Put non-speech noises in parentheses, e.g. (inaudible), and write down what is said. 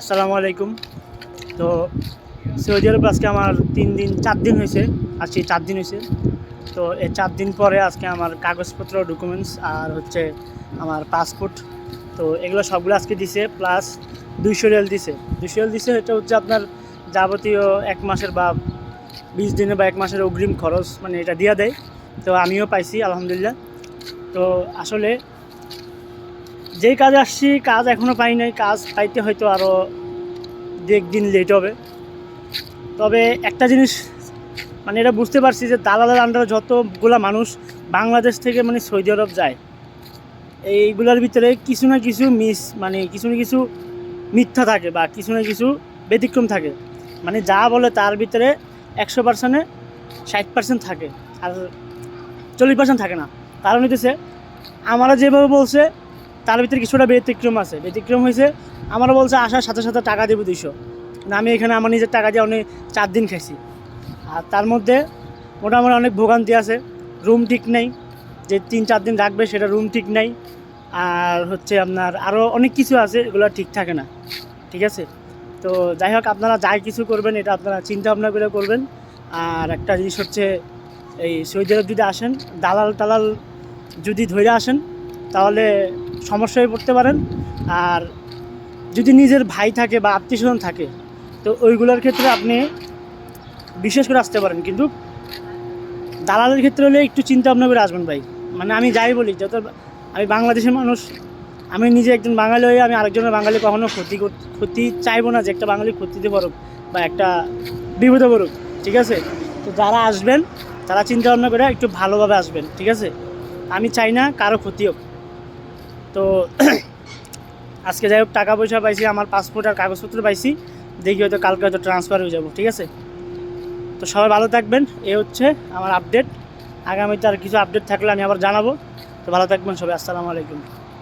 আসসালামু আলাইকুম। তো সৌদি আরব আজকে আমার তিন দিন, চার দিন হয়েছে। আজকে চার দিন হয়েছে। তো এই চার দিন পরে আজকে আমার কাগজপত্র ডকুমেন্টস আর হচ্ছে আমার পাসপোর্ট তো এগুলো সবগুলো আজকে দিছে প্লাস দুইশো রিয়াল দিছে। দুইশো রিয়াল দিছে এটা হচ্ছে আপনার যাবতীয় এক মাসের বা বিশ দিনে বা এক মাসের অগ্রিম খরচ মানে এটা দিয়ে দেয়। তো আমিও পাইছি, আলহামদুলিল্লাহ। তো আসলে যেই কাজে আসছি, কাজ এখনও পাই নাই। কাজ পাইতে হয়তো আরও দু একদিন লেট হবে। তবে একটা জিনিস মানে এটা বুঝতে পারছি যে দালালের আন্ডারে যতগুলা মানুষ বাংলাদেশ থেকে মানে সৌদি আরব যায়, এইগুলোর ভিতরে কিছু না কিছু মিস মানে কিছু না কিছু মিথ্যা থাকে বা কিছু না কিছু ব্যতিক্রম থাকে। মানে যা বলে তার ভিতরে একশো পার্সেন্টে ষাট পার্সেন্ট থাকে আর চল্লিশ পার্সেন্ট থাকে না। কারণ হইতেছে, আমরা যেভাবে বলছে তার ভিতরে কিছুটা ব্যতিক্রম আছে। ব্যতিক্রম হয়েছে আমরা বলছে আসার সাথে সাথে টাকা দেবো দুইশো। না, আমি এখানে আমার নিজের টাকা দিয়ে অনেক চার দিন খাইছি। আর তার মধ্যে মোটামুটি অনেক ভোগান্তি আছে। রুম ঠিক নেই, যে তিন চার দিন রাখবে সেটা রুম ঠিক নেই। আর হচ্ছে আপনার আরও অনেক কিছু আছে, এগুলো ঠিক থাকে না। ঠিক আছে? তো যাই হোক, আপনারা যাই কিছু করবেন, এটা আপনারা চিন্তা ভাবনা করে করবেন। আর একটা জিনিস হচ্ছে, এই সৌদি যদি আসেন, দালাল টালাল যদি ধরে আসেন তাহলে সমস্যায় পড়তে পারেন। আর যদি নিজের ভাই থাকে বা আত্মীয় স্বজন থাকে, তো ওইগুলোর ক্ষেত্রে আপনি বিশেষ করে আসতে পারেন। কিন্তু দালালের ক্ষেত্রে হলে একটু চিন্তা ভাবনা করে আসবেন ভাই। মানে আমি যাই বলি, যত আমি বাংলাদেশের মানুষ, আমি নিজে একজন বাঙালি হয়ে আমি আরেকজনের বাঙালি কখনো ক্ষতি ক্ষতি চাইব না যে একটা বাঙালি ক্ষতিতে পড়ুক বা একটা বিপদে পড়ুক, ঠিক আছে? তো যারা আসবেন, তারা চিন্তা ভাবনা করে একটু ভালোভাবে আসবেন, ঠিক আছে? আমি চাই না কারও ক্ষতি হোক। তো (clears throat) আজকে যাই হোক, টাকা পয়সা পাইছি, আমার পাসপোর্ট আর কাগজপত্র পাইছি। দেখি হয়তো কালকে হয়তো ট্রান্সফার হয়ে যাব, ঠিক আছে? তো সবাই ভালো থাকবেন, এ হচ্ছে আমার আপডেট আগামীতে আর কিছু আপডেট থাকলে আমি আবার জানাব। তো ভালো থাকবেন সবাই, আসসালামু আলাইকুম।